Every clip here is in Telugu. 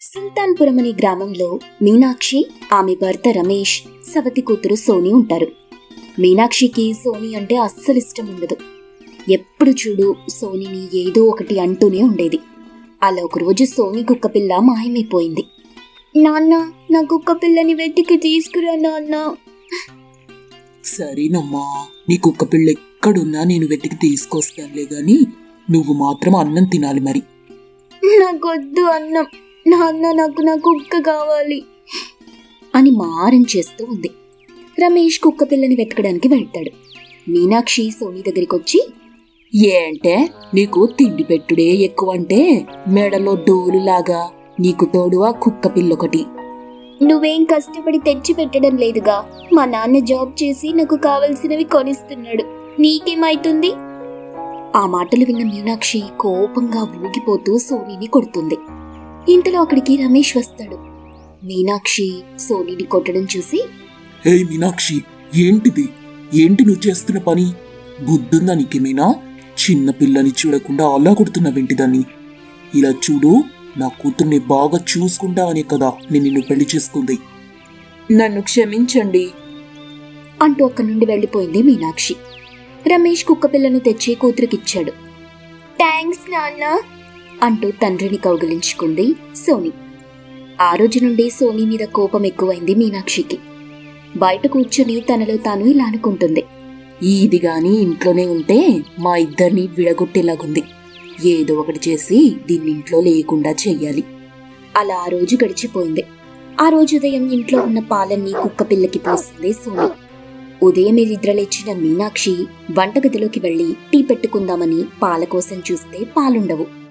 సుల్తాన్పురం అనే గ్రామంలో మీనాక్షి ఆమె భర్త రమేష్ సవతి కూతురు సోని ఉంటారు. మీనాక్షికి సోని అంటే అస్సలు ఇష్టం ఉండదు. ఎప్పుడు చూడు సోనిని ఏదో ఒకటి అంటూనే ఉండేది. అలా ఒకరోజు సోని కుక్కపిల్ల మాయమైపోయింది. నాన్న నా కుక్క పిల్లని వెతికి తీసుకురా నాన్న. సరేనమ్మా నీ కుక్క పిల్ల ఎక్కడున్నా నేను వెతికి తీసుకొస్తానులే గాని నువ్వు మాత్రం అన్నం తినాలి మరి. నాకొద్దు అన్నం. నాన్న నాకు నా కుక్క కావాలి అని మారం చేస్తూ ఉంది. రమేష్ కుక్క పిల్లని వెతకడానికి వెళ్తాడు. మీనాక్షి సోని దగ్గరికి వచ్చి ఏంటే? నీకు తిండి పెట్టుడే ఎక్కువ అంటే మెడలో డోలులాగా నీకు తోడు ఆ కుక్క పిల్లొకటి. నువ్వేం కష్టపడి తెచ్చి పెట్టడం లేదుగా. మా నాన్న జాబ్ చేసి నాకు కావలసినవి కొనిస్తున్నాడు. నీకేమైతుంది? ఆ మాటలు విన్న మీనాక్షి కోపంగా ఊగిపోతూ సోనీని కొడుతుంది. ఇంతలో అక్కడికి రమేష్ వస్తాడు. మీనాక్షి సోనీని కొట్టడం చూసి హే మీనాక్షి ఏంటిది? ఏంటి నువ్వు చేస్తున్న పని? బుద్ధుందా నీకేమైనా చిన్న పిల్లని చూడకుండా అలా కొడుతున్నావేంటి దాన్ని? ఇలా చూడు నా కూతుర్ని బాగా చూసుకుంటావనే కదా నేను నిన్ను పెళ్ళి చేసుకుంది. నన్ను క్షమించండి. అంటూ అక్కడి నుండి వెళ్ళిపోయింది మీనాక్షి. రమేష్ కుక్క పిల్లను తెచ్చి కూతురికిచ్చాడు థ్యాంక్స్ నాన్న. అంటూ తండ్రిని కౌగిలించుకుంది సోని. ఆ రోజు నుండి సోని మీద కోపం ఎక్కువైంది మీనాక్షికి. బయట కూర్చొని తనలో తాను ఇలా అనుకుంటుంది. ఇది గాని ఇంట్లోనే ఉంటే మా ఇద్దరిని విడగొట్టేలాగుంది. ఏదో ఒకటి చేసి దీన్ని ఇంట్లో లేకుండా చెయ్యాలి అలా ఆ రోజు గడిచిపోయింది. ఆ రోజు ఉదయం ఇంట్లో ఉన్న పాలన్నీ కుక్క పిల్లకి పోసింది సోని. ఉదయమే నిద్రలేచిన మీనాక్షి వంటగదిలోకి వెళ్ళి టీ పెట్టుకుందామని పాల కోసం చూస్తే పాలుండవు.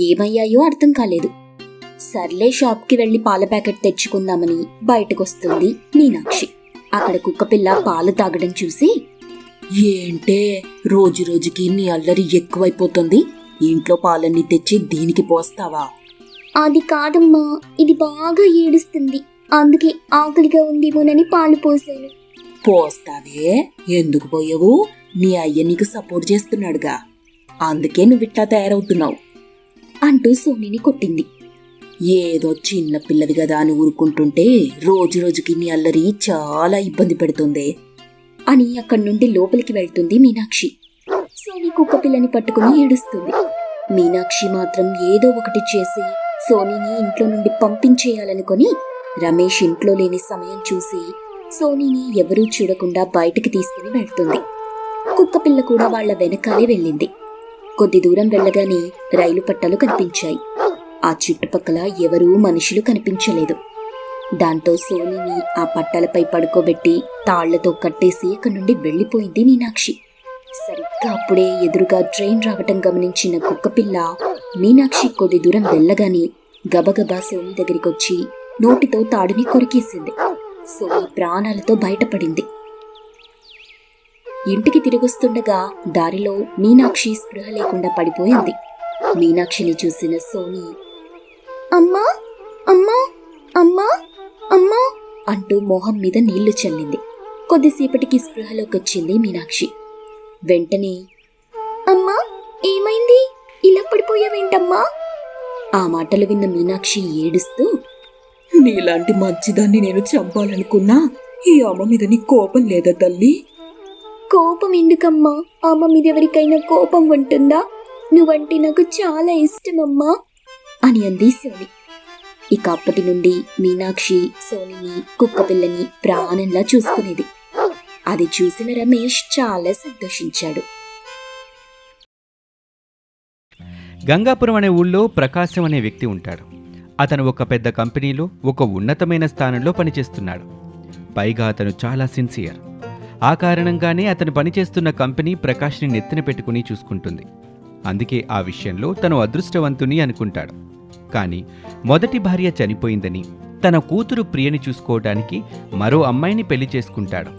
ఏమయ్యాయో అర్థం కాలేదు. సర్లే షాప్కి వెళ్ళి పాల ప్యాకెట్ తెచ్చుకుందామని బయటకొస్తుంది మీనాక్షి. అక్కడ కుక్కపిల్ల పాలు తాగడం చూసి ఏంటే రోజు రోజుకి నీ అల్లరి ఎక్కువైపోతుంది. ఇంట్లో పాలన్నీ తెచ్చి దీనికి పోస్తావా? అది కాదమ్మా ఇది బాగా ఏడుస్తుంది. అందుకే ఆకలిగా ఉందేమోనని పాలు పోసాను. పోస్తావే? ఎందుకు పోయావు? నీ అయ్య నీకు సపోర్ట్ చేస్తున్నాడుగా. అందుకే నువ్వు ఇట్లా తయారవుతున్నావు. అంటూ సోనిని కొట్టింది. ఏదో చిన్న పిల్లది కదా అని ఊరుకుంటుంటే రోజు రోజుకి నీ అల్లరి చాలా ఇబ్బంది పెడుతుంది. అని అక్కడి నుండి లోపలికి వెళ్తుంది మీనాక్షి. సోని కుక్క పిల్లని పట్టుకుని ఏడుస్తుంది. మీనాక్షి మాత్రం ఏదో ఒకటి చేసి సోనీని ఇంట్లో నుండి పంపించేయాలనుకొని రమేష్ ఇంట్లో లేని సమయం చూసి సోనీని ఎవరూ చూడకుండా బయటికి తీసుకుని వెళ్తుంది. కుక్క పిల్ల కూడా వాళ్ళ వెనకాలే వెళ్ళింది. కొద్ది దూరం వెళ్ళగానే రైలు పట్టాలు కనిపించాయి. ఆ చుట్టుపక్కల ఎవరూ మనుషులు కనిపించలేదు. దాంతో సోనీని ఆ పట్టాలపై పడుకోబెట్టి తాళ్ళతో కట్టేసి ఇక్కడి నుండి వెళ్ళిపోయింది మీనాక్షి. సరిగ్గా అప్పుడే ఎదురుగా ట్రైన్ రావటం గమనించిన కుక్కపిల్ల మీనాక్షి కొద్ది దూరం వెళ్ళగానే గబగబా సోని దగ్గరికి వచ్చి నోటితో తాడుని కొరికేసింది. సోని ప్రాణాలతో బయటపడింది. ఇంటికి తిరిగొస్తుండగా దారిలో మీనాక్షి స్పృహ లేకుండా పడిపోయింది. మీనాక్షిని చూసిన సోని అమ్మా అమ్మా అమ్మా అమ్మా అంటూ మొహం మీద నీళ్ళు చల్లింది. కొద్దిసేపటికి స్పృహలోకి వచ్చింది మీనాక్షి. వెంటనే అమ్మా ఏమైంది? ఇలా పడిపోయావేంటమ్మా? ఆ మాటలు విన్న మీనాక్షి ఏడుస్తూ నీలాంటి మంచిదాన్ని నేను చంపాలనుకున్నా ఈ అమ్మ మీద నీ కోపం లేదా తల్లి? కోపం ఎందుకమ్మా? అమ్మ మీద ఎవరికైనా కోపం ఉంటుందా? నువ్వంటే నాకు చాలా ఇష్టమమ్మా అని అంది సోని. ఇక అప్పటి నుండి మీనాక్షి సోనిని కుక్కపిల్లని ప్రాణంలా చూసుకునేది. అది చూసిన రమేష్ చాలా సంతోషించాడు. గంగాపురం అనే ఊళ్ళో ప్రకాశం అనే వ్యక్తి ఉంటాడు. అతను ఒక పెద్ద కంపెనీలో ఒక ఉన్నతమైన స్థానంలో పనిచేస్తున్నాడు. పైగా అతను చాలా సిన్సియర్. ఆ కారణంగానే అతను పనిచేస్తున్న కంపెనీ ప్రకాష్ని నెత్తిన పెట్టుకుని చూసుకుంటుంది. అందుకే ఆ విషయంలో తను అదృష్టవంతుని అనుకుంటాడు. కానీ మొదటి భార్య చనిపోయిందని తన కూతురు ప్రియని చూసుకోవడానికి మరో అమ్మాయిని పెళ్ళి చేసుకుంటాడు.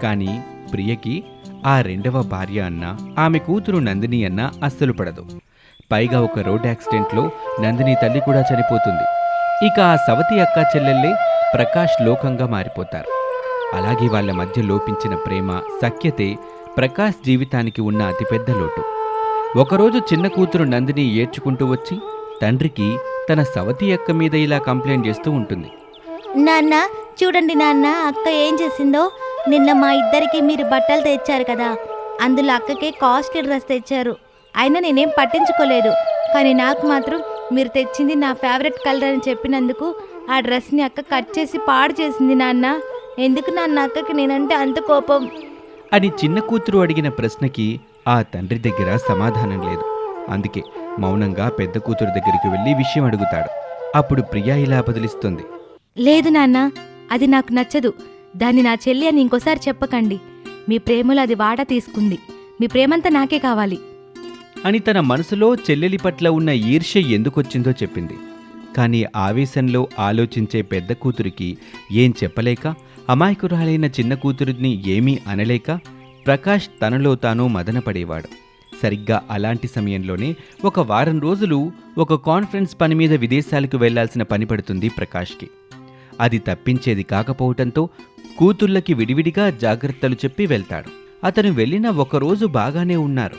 కానీ ప్రియకి ఆ రెండవ భార్య అన్న ఆమె కూతురు నందిని అన్న అస్సలు పడదు. పైగా ఒక రోడ్ యాక్సిడెంట్లో నందిని తల్లి కూడా చనిపోతుంది. ఇక ఆ సవతి అక్క చెల్లెళ్ళే ప్రకాష్ లోకంగా మారిపోతారు. అలాగే వాళ్ళ మధ్య లోపించిన ప్రేమ సఖ్యతే ప్రకాష్ జీవితానికి ఉన్న అతిపెద్ద లోటు. ఒకరోజు చిన్న కూతురు నందిని ఏడ్చుకుంటూ వచ్చి తండ్రికి తన తన సవతి అక్క మీద ఇలా కంప్లైంట్ చేస్తూ ఉంటుంది. నాన్న చూడండి నాన్న అక్క ఏం చేసిందో? నిన్న మా ఇద్దరికి మీరు బట్టలు తెచ్చారు కదా అందులో అక్కకే కాస్ట్లీ డ్రెస్ తెచ్చారు. అయినా నేనేం పట్టించుకోలేదు. కానీ నాకు మాత్రం మీరు తెచ్చింది నా ఫేవరెట్ కలర్ అని చెప్పినందుకు ఆ డ్రెస్ని అక్క కట్ చేసి పాడు చేసింది నాన్న. ఎందుకు నాన్న అక్కకి నేనంటే అంత కోపం? అని చిన్న కూతురు అడిగిన ప్రశ్నకి ఆ తండ్రి దగ్గర సమాధానం లేదు. అందుకే మౌనంగా పెద్ద కూతురు దగ్గరికి వెళ్ళి విషయం అడుగుతాడు. అప్పుడు ప్రియా ఇలా బదిలిస్తుంది. లేదు నాన్న అది నాకు నచ్చదు. దాన్ని నా చెల్లి అని ఇంకోసారి చెప్పకండి. మీ ప్రేమలో అది వాట తీసుకుంది. మీ ప్రేమంతా నాకే కావాలి. అని తన మనసులో చెల్లెలి పట్ల ఉన్న ఈర్ష్య ఎందుకొచ్చిందో చెప్పింది. కానీ ఆవేశంలో ఆలోచించే పెద్ద కూతురికి ఏం చెప్పలేక అమాయకురాలైన చిన్న కూతురిని ఏమీ అనలేక ప్రకాష్ తనలో తాను మదనపడేవాడు. సరిగ్గా అలాంటి సమయంలోనే ఒక వారం రోజులు ఒక కాన్ఫరెన్స్ పని మీద విదేశాలకు వెళ్ళాల్సిన పని పడుతుంది ప్రకాష్కి. అది తప్పించేది కాకపోవటంతో కూతుళ్ళకి విడివిడిగా జాగ్రత్తలు చెప్పి వెళ్తాడు. అతను వెళ్ళిన ఒకరోజు బాగానే ఉన్నారు.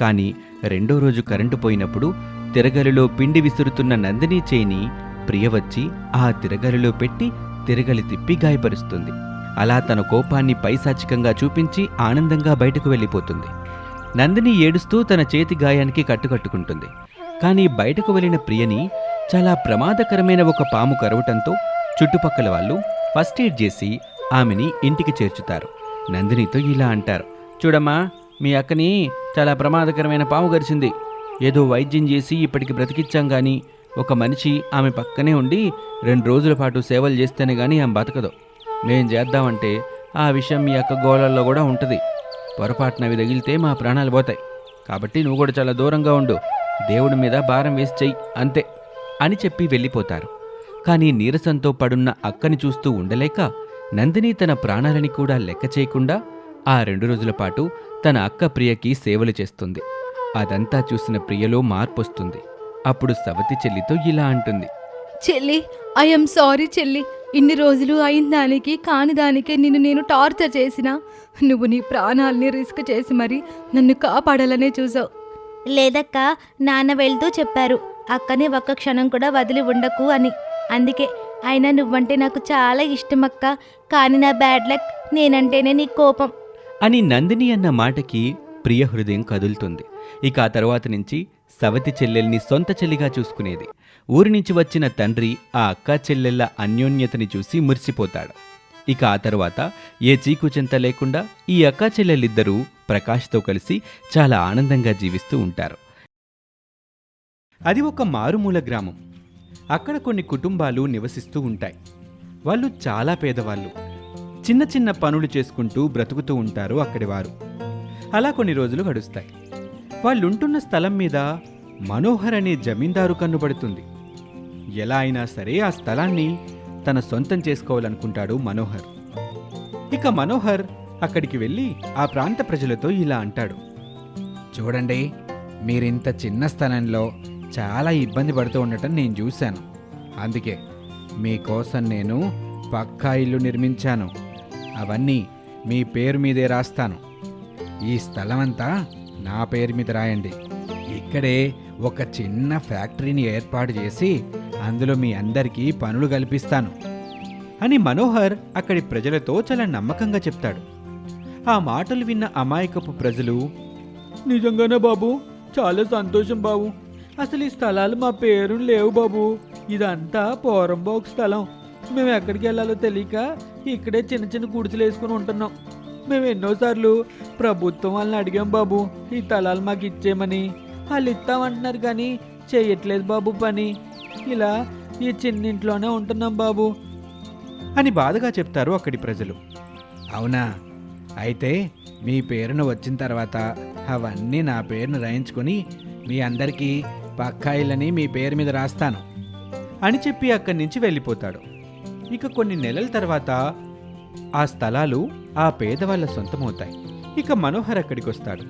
కానీ రెండో రోజు కరెంటు పోయినప్పుడు తిరగలిలో పిండి విసురుతున్న నందిని చేయిని ప్రియ వచ్చి ఆ తిరగలిలో పెట్టి తిరగలి తిప్పి గాయపరుస్తుంది. అలా తన కోపాన్ని పైశాచికంగా చూపించి ఆనందంగా బయటకు వెళ్ళిపోతుంది. నందిని ఏడుస్తూ తన చేతి గాయానికి కట్టుకట్టుకుంటుంది. కానీ బయటకు వెళ్ళిన ప్రియని చాలా ప్రమాదకరమైన ఒక పాము కరవటంతో చుట్టుపక్కల వాళ్ళు ఫస్ట్ ఎయిడ్ చేసి ఆమెని ఇంటికి చేర్చుతారు. నందినితో ఇలా అంటారు. చూడమ్మా మీ అక్కని చాలా ప్రమాదకరమైన పాము గరిచింది. ఏదో వైద్యం చేసి ఇప్పటికి బ్రతికిచ్చాం కానీ ఒక మనిషి ఆమె పక్కనే ఉండి రెండు రోజుల పాటు సేవలు చేస్తేనే కానీ ఆమె బతకదు. మేం చేద్దామంటే ఆ విషయం మీ అక్క గోళల్లో కూడా ఉంటుంది. పొరపాటున అవి తగిలితే మా ప్రాణాలు పోతాయి. కాబట్టి నువ్వు కూడా చాలా దూరంగా ఉండు. దేవుడి మీద భారం వేసి చెయ్యి అంతే అని చెప్పి వెళ్ళిపోతారు. కానీ నీరసంతో పడున్న అక్కని చూస్తూ ఉండలేక నందిని తన ప్రాణాలని కూడా లెక్క చేయకుండా ఆ రెండు రోజుల పాటు తన అక్క ప్రియకి సేవలు చేస్తుంది. అదంతా చూసిన ప్రియలో మార్పొస్తుంది. అప్పుడు సవతి చెల్లితో ఇలా అంటుంది. చెల్లి ఐఎమ్ సారీ చెల్లి. ఇన్ని రోజులు అయిన దానికి కాని దానికే నిన్ను నేను టార్చర్ చేసిన నువ్వు నీ ప్రాణాల్ని రిస్క్ చేసి మరి నన్ను కాపాడాలనే చూసావు. లేదక్క నాన్న వెళ్తూ చెప్పారు. అక్కని ఒక్క క్షణం కూడా వదిలి ఉండకు అని. అందుకే అయినా నువ్వంటే నాకు చాలా ఇష్టం అక్క కానీ నా బ్యాడ్ లక్ నేనంటేనే నీ కోపం. అని నందిని అన్న మాటకి ప్రియ హృదయం కదులుతుంది. ఇక ఆ తర్వాత నుంచి సవతి చెల్లెల్ని సొంత చెల్లిగా చూసుకునేది. ఊరి నుంచి వచ్చిన తండ్రి ఆ అక్క చెల్లెళ్ళ అన్యోన్యతని చూసి మురిసిపోతాడు. ఇక ఆ తర్వాత ఏ చీకుచెంత లేకుండా ఈ అక్క చెల్లెలిద్దరూ ప్రకాష్తో కలిసి చాలా ఆనందంగా జీవిస్తూ ఉంటారు. అది ఒక మారుమూల గ్రామం. అక్కడ కొన్ని కుటుంబాలు నివసిస్తూ ఉంటాయి. వాళ్ళు చాలా పేదవాళ్ళు. చిన్న చిన్న పనులు చేసుకుంటూ బ్రతుకుతూ ఉంటారు అక్కడి వారు. అలా కొన్ని రోజులు గడుస్తాయి. వాళ్ళుంటున్న స్థలం మీద మనోహర్ అనే జమీందారు కన్నుపడుతుంది ఎలా అయినా సరే ఆ స్థలాన్ని తన సొంతం చేసుకోవాలనుకుంటాడు మనోహర్. ఇక మనోహర్ అక్కడికి వెళ్ళి ఆ ప్రాంత ప్రజలతో ఇలా అంటాడు. చూడండి మీరింత చిన్న స్థలంలో చాలా ఇబ్బంది పడుతూ ఉండటం నేను చూశాను. అందుకే మీకోసం నేను పక్కా ఇల్లు నిర్మించాను. అవన్నీ మీ పేరు మీదే రాస్తాను. ఈ స్థలమంతా నా పేరు మీద రాయండి. ఇక్కడే ఒక చిన్న ఫ్యాక్టరీని ఏర్పాటు చేసి అందులో మీ అందరికీ పనులు కల్పిస్తాను. అని మనోహర్ అక్కడి ప్రజలతో చాలా నమ్మకంగా చెప్తాడు. ఆ మాటలు విన్న అమాయకపు ప్రజలు నిజంగానే బాబు? చాలా సంతోషం బాబు. అసలు ఈ స్థలాలు మా పేరు లేవు బాబు. ఇదంతా పోరంబోక్ స్థలం. మేము ఎక్కడికి వెళ్ళాలో తెలియక ఇక్కడే చిన్న చిన్న గుడిసెలు వేసుకుని ఉంటున్నాం. మేము ఎన్నోసార్లు ప్రభుత్వం వాళ్ళని అడిగాం బాబు ఈ తలాలు మాకు ఇచ్చేయమని. వాళ్ళు ఇస్తామంటున్నారు కానీ చేయట్లేదు బాబు పని. ఇలా ఈ చిన్నింట్లోనే ఉంటున్నాం బాబు. అని బాధగా చెప్తారు అక్కడి ప్రజలు. అవునా? అయితే మీ పేరును వచ్చిన తర్వాత అవన్నీ నా పేరును రాయించుకొని మీ అందరికీ పక్కా మీ పేరు మీద రాస్తాను అని చెప్పి అక్కడి నుంచి వెళ్ళిపోతాడు. ఇక కొన్ని నెలల తర్వాత ఆ స్థలాలు ఆ పేదవాళ్ళ సొంతమవుతాయి. ఇక మనోహర్ అక్కడికి వస్తాడు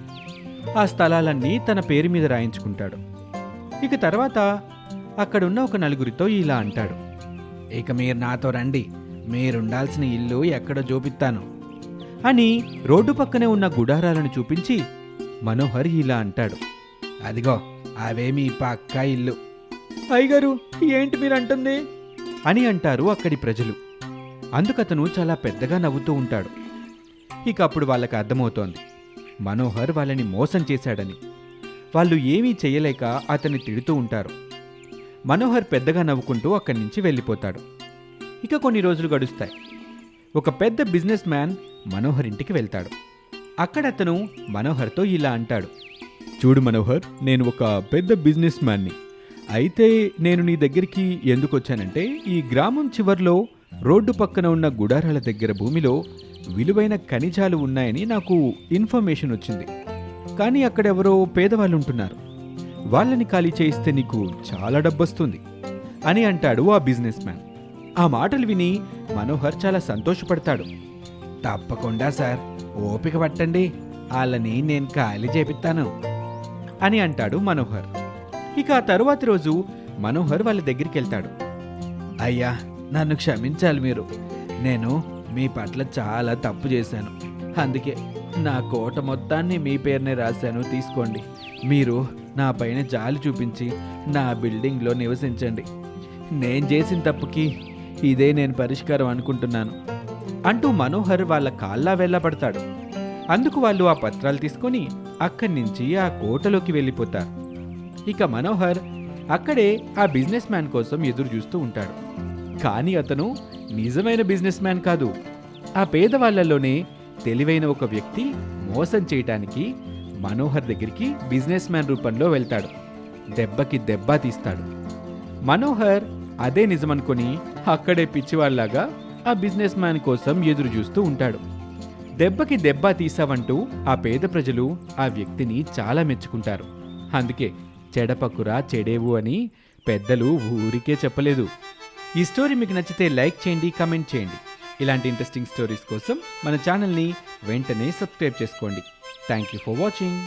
ఆ స్థలాలన్నీ తన పేరు మీద రాయించుకుంటాడు. ఇక తర్వాత అక్కడున్న ఒక నలుగురితో ఇలా అంటాడు. ఇక మీరు నాతో రండి. మీరుండాల్సిన ఇల్లు ఎక్కడో చూపిస్తాను? అని రోడ్డు పక్కనే ఉన్న గుడారాలను చూపించి మనోహర్ ఇలా అంటాడు. అదిగో అవేమి పక్క పక్కా ఇల్లు. అయ్యగారు ఏంటి మీరు అంటుంది అని అంటారు అక్కడి ప్రజలు. అందుకతను చాలా పెద్దగా నవ్వుతూ ఉంటాడు. ఇక అప్పుడు వాళ్ళకి అర్థమవుతోంది. మనోహర్ వాళ్ళని మోసం చేశాడని. వాళ్ళు ఏమీ చేయలేక అతన్ని తిడుతూ ఉంటారు. మనోహర్ పెద్దగా నవ్వుకుంటూ అక్కడి నుంచి వెళ్ళిపోతాడు. ఇక కొన్ని రోజులు గడుస్తాయి. ఒక పెద్ద బిజినెస్ మ్యాన్ మనోహర్ ఇంటికి వెళ్తాడు. అక్కడ అతను మనోహర్తో ఇలా అంటాడు. చూడు మనోహర్ నేను ఒక పెద్ద బిజినెస్ మ్యాన్ని. అయితే నేను నీ దగ్గరికి ఎందుకు వచ్చానంటే ఈ గ్రామం చివర్లో రోడ్డు పక్కన ఉన్న గుడారాల దగ్గర భూమిలో విలువైన ఖనిజాలు ఉన్నాయని నాకు ఇన్ఫర్మేషన్ వచ్చింది. కానీ అక్కడెవరో పేదవాళ్ళు ఉంటున్నారు వాళ్ళని ఖాళీ చేయిస్తే నీకు చాలా డబ్బొస్తుంది అని అంటాడు ఆ బిజినెస్ మ్యాన్. ఆ మాటలు విని మనోహర్ చాలా సంతోషపడతాడు. తప్పకుండా సార్ ఓపిక పట్టండి వాళ్ళని నేను ఖాళీ చేపిస్తాను అని అంటాడు మనోహర్. ఇక ఆ తరువాతి రోజు మనోహర్ వాళ్ళ దగ్గరికి వెళ్తాడు. అయ్యా నన్ను క్షమించాలి మీరు. నేను మీ పట్ల చాలా తప్పు చేశాను. అందుకే నా కోట మొత్తాన్ని మీ పేరునే రాశాను. తీసుకోండి. మీరు నా పైన జాలి చూపించి నా బిల్డింగ్లో నివసించండి. నేను చేసిన తప్పుకి ఇదే నేను పరిష్కారం అనుకుంటున్నాను. అంటూ మనోహర్ వాళ్ళ కాళ్ళ వెళ్ళబడతాడు అందుకు వాళ్ళు ఆ పత్రాలు తీసుకొని అక్కడి నుంచి ఆ కోటలోకి వెళ్ళిపోతారు. ఇక మనోహర్ అక్కడే ఆ బిజినెస్ మ్యాన్ కోసం ఎదురు చూస్తూ ఉంటాడు. కానీ అతను నిజమైన బిజినెస్ మ్యాన్ కాదు. ఆ పేదవాళ్ళలోనే తెలివైన ఒక వ్యక్తి మోసం చేయటానికి మనోహర్ దగ్గరికి బిజినెస్ మ్యాన్ రూపంలో వెళ్తాడు. దెబ్బకి దెబ్బ తీస్తాడు. మనోహర్ అదే నిజమనుకొని అక్కడే పిచ్చివాళ్ళాగా ఆ బిజినెస్ మ్యాన్ కోసం ఎదురు చూస్తూ ఉంటాడు. దెబ్బకి దెబ్బ తీసావంటూ ఆ పేద ప్రజలు ఆ వ్యక్తిని చాలా మెచ్చుకుంటారు. అందుకే చెడపకురా చెడేవు అని పెద్దలు ఊరికే చెప్పలేదు. ఈ స్టోరీ మీకు నచ్చితే లైక్ చేయండి కమెంట్ చేయండి. ఇలాంటి ఇంట్రెస్టింగ్ స్టోరీస్ కోసం మన ఛానల్ని వెంటనే సబ్స్క్రైబ్ చేసుకోండి. Thank you for watching